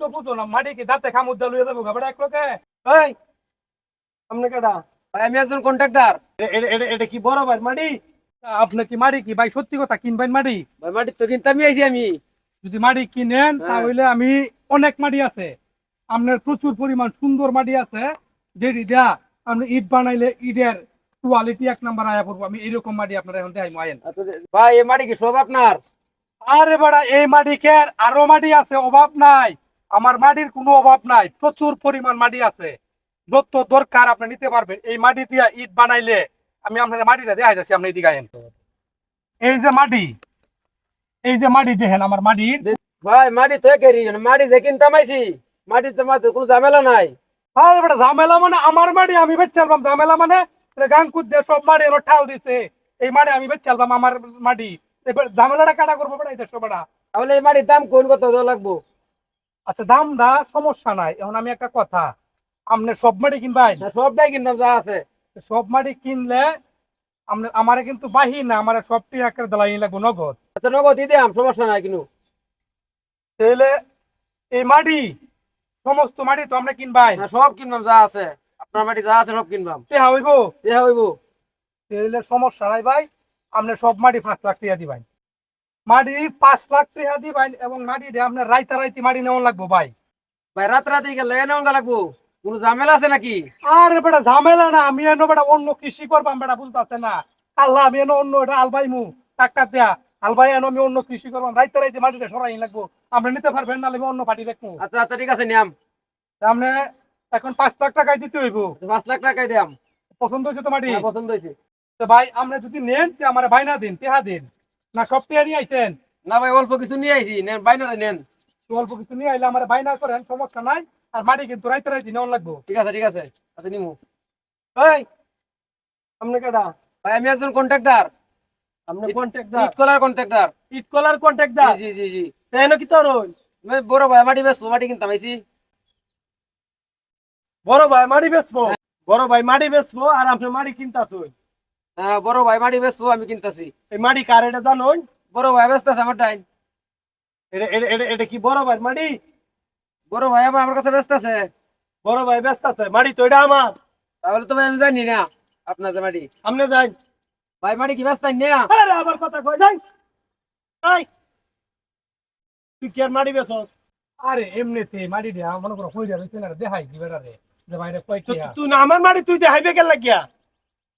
তো বুঝো না মাটি কি দাঁতে খামুদ দা লইয়া যাব গাবড়া এক লোকে এই আপনি কেডা? ভাই আমি একজন কন্ট্রাক্টর এটা কি বড় ভাই মাটি? আপনি কি মাটি কি? ভাই সত্যি কথা কিনবেন মাটি? ভাই মাটি তো আইছি আমি। যদি মাটি কিনেন হ্যাঁ। তাহলে আমি অনেক মাটি আছে। আপনার প্রচুর পরিমাণ সুন্দর মাটি আছে। যেটি দেয়া আপনি ইট বানাইলে ইটের কোয়ালিটি এক নাম্বার আয়া পড়ব। আমি এরকম মাটি আপনার এখন দেখাই আয়েন। আচ্ছা, ভাই এই মাটি কি সব আপনার? আরে বাড়া এই মাটি কে আরও মাটি আছে? অভাব নাই। আমার মাটির কোনো অভাব নাই প্রচুর পরিমাণ মাটি আছে। যত দরকার আপনি নিতে পারবেন এই মাটি দিয়ে ইট বানাইলে আমি আপনার মাটিটা দেখা যাচ্ছি আপনি এদিকে আয়েন। এই যে মাটি এই যে মাটি দেখেন আমার মাটির ভাই মাটি তো একেরই মাটি যে কিনতে আইছি মাটি তো মাটি কোনো ঝামেলা নাই। আরে বেটা ঝামেলা মানে আমার মাটি আমি বেচ চালবাম ঝামেলা মানে গান কুদ দিয়ে সব মাটি এলো ঠাল দিছে। এই মাটি আমি বেচ চালবাম আমার মাটি। এবার ঝামেলাটা কাটা করব বেটা এই দেড়শো বেটা? তাহলে এই মাটির দাম কোন কত লাগবো? আচ্ছা দাম দামটা সমস্যা নাই। এখন আমি একটা কথা আপনি সব মাটি কিনবাই সবটাই কিনতাম যা আছে। সব মাটি কিনলে আপনি আমারে কিন্তু বাহি না আমার সবটি একটা দালাই লাগবো নগদ। আচ্ছা নগদ দিয়ে দিলাম সমস্যা নাই কিন্তু তাহলে এই মাটি সমস্ত মাটি তো আমরা কিনবাই না সব কিনবাম যা আছে। আপনার মাটি যা আছে সব কিনবাম। হইব? হইব। তাহলে সমস্যা নাই ভাই আপনি সব মাটি পাঁচ লাখ টাকা দিবেন মাটি পাঁচ লাখ টাকা দিবেন এবং মাটি দিয়ে আপনার রাইতা রাইতি মাটি নেওয়া লাগবো ভাই। ভাই রাত রাতে গেলে নেওয়া লাগবো। কোনো ঝামেলা আছে নাকি? আরে বেটা ঝামেলা না আমি এনো বেটা অন্য কৃষি করবাম বেটা বুঝতে না। আল্লাহ আমি এনো অন্য এটা আলবাই মু টাকা দেয়া। আলবাই এনো আমি অন্য কৃষি করবাম রাইতে রাইতে মাটিটা সরাই লাগবো। আপনি নিতে পারবেন না আমি অন্য পার্টি দেখব। আচ্ছা আচ্ছা ঠিক আছে নিয়াম। আপনি এখন পাঁচ লাখ টাকায় দিতে হইব। পাঁচ লাখ টাকাই দিয়াম। পছন্দ হয়েছে তো মাটি? হ্যাঁ, পছন্দ হয়েছে। তো ভাই আমরা যদি নেন আমার ভাই না দিন তেহা দিন। না সব নিয়ে আইছেন? না ভাই অল্প কিছু নিয়ে আইছি নেন বাইনারে নেন। অল্প কিছু নিয়ে আইলে আমার ভাই করেন সমস্যা নাই। আর মাটি কিন্তু রাইতে রাইতে নেওয়া লাগবো। ঠিক আছে ঠিক আছে আচ্ছা নিমু। এই আপনি কেডা? ভাই আমি একজন কন্ট্রাক্টর আপনি কন্ট্রাক্টর ইট কলার কন্ট্যাক্ট দা জি জি জি তেন কি তোর আমি বড় ভাই মাটি বেশ মাটি কিনতাম আইছি। বড় ভাই মাটি বেচবো? বড় ভাই মাটি বেচবো আর আপনি মাটি কিনতাছ হ্যাঁ বড় ভাই মাটি বেশ আমি কিনতাছি। এই মাটি কার এটা জানো বড় ভাই বেচতেছে আমার টাইম। এটা এটা- এটা এটা কি বড় ভাই মাটি? বড় ভাই আবার আমার কাছে বেচতেছে। বড় ভাই ব্যস্ত আছে মাটি তো এটা আমার। তাহলে তো ভাই আমি জানি না আপনার যে মাটি। আপনি যাই। ভাই মাটি কি বেচতেন না? আরে আবার কথা কই যাই। এই তুই কি আর মাটি বেচস? আরে এমনিতে মাটি দিয়া মনে করো কই যাবে না দেখাই দিবে রে। যে ভাইরে কয় কি তুই না আমার মাটি তুই দেখাইবে কেন লাগিয়া?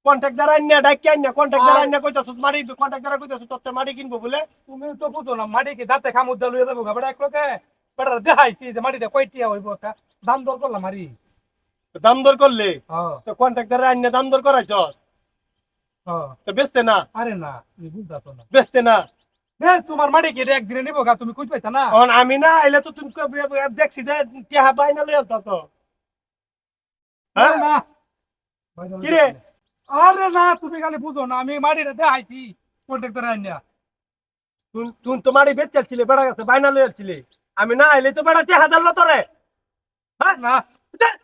কন্ট্রাক্টর আইনা ডাকি আইনা কন্ট্রাক্টর আইনা কইতাছস মাটি কন্ট্রাক্টর কইতাছস তোর মাটি কিনবো বলে। তুমি তো বুঝো না মাটি কি দাঁতে খামুদ দা লইয়া যাব গাবড়া এক লোকে বেটা দেখাইছি যে মাটিটা কয়টিয়া হইব একটা। দাম দর করলাম মারি? দাম দর করলে? হ্যাঁ। তো কন্ট্রাক্টর আইনে দাম দর করাইছ? হ্যাঁ। তো বেচতে না? আরে না তুমি বুঝতে না। বেচতে না? এ তোমার মাটি কি এটা একদিনে নিবো গা? তুমি কই পাইতা না? এখন আমি না আইলে তো তুমি কবে- কবে দেখছি যে টিহা পাই না লই আনতা তো হ্যাঁ? না। কি রে? আরে না তুমি খালি বুঝো না আমি মাটিটা দেখাইছি কন্ট্রাক্টর আইনা। তুমি তো তো মারি চলছিলে বেড়া গেছে বাইনা চলছিলে আমি না আইলে তো বেড়া টিহা লতরে তোরে না। তে-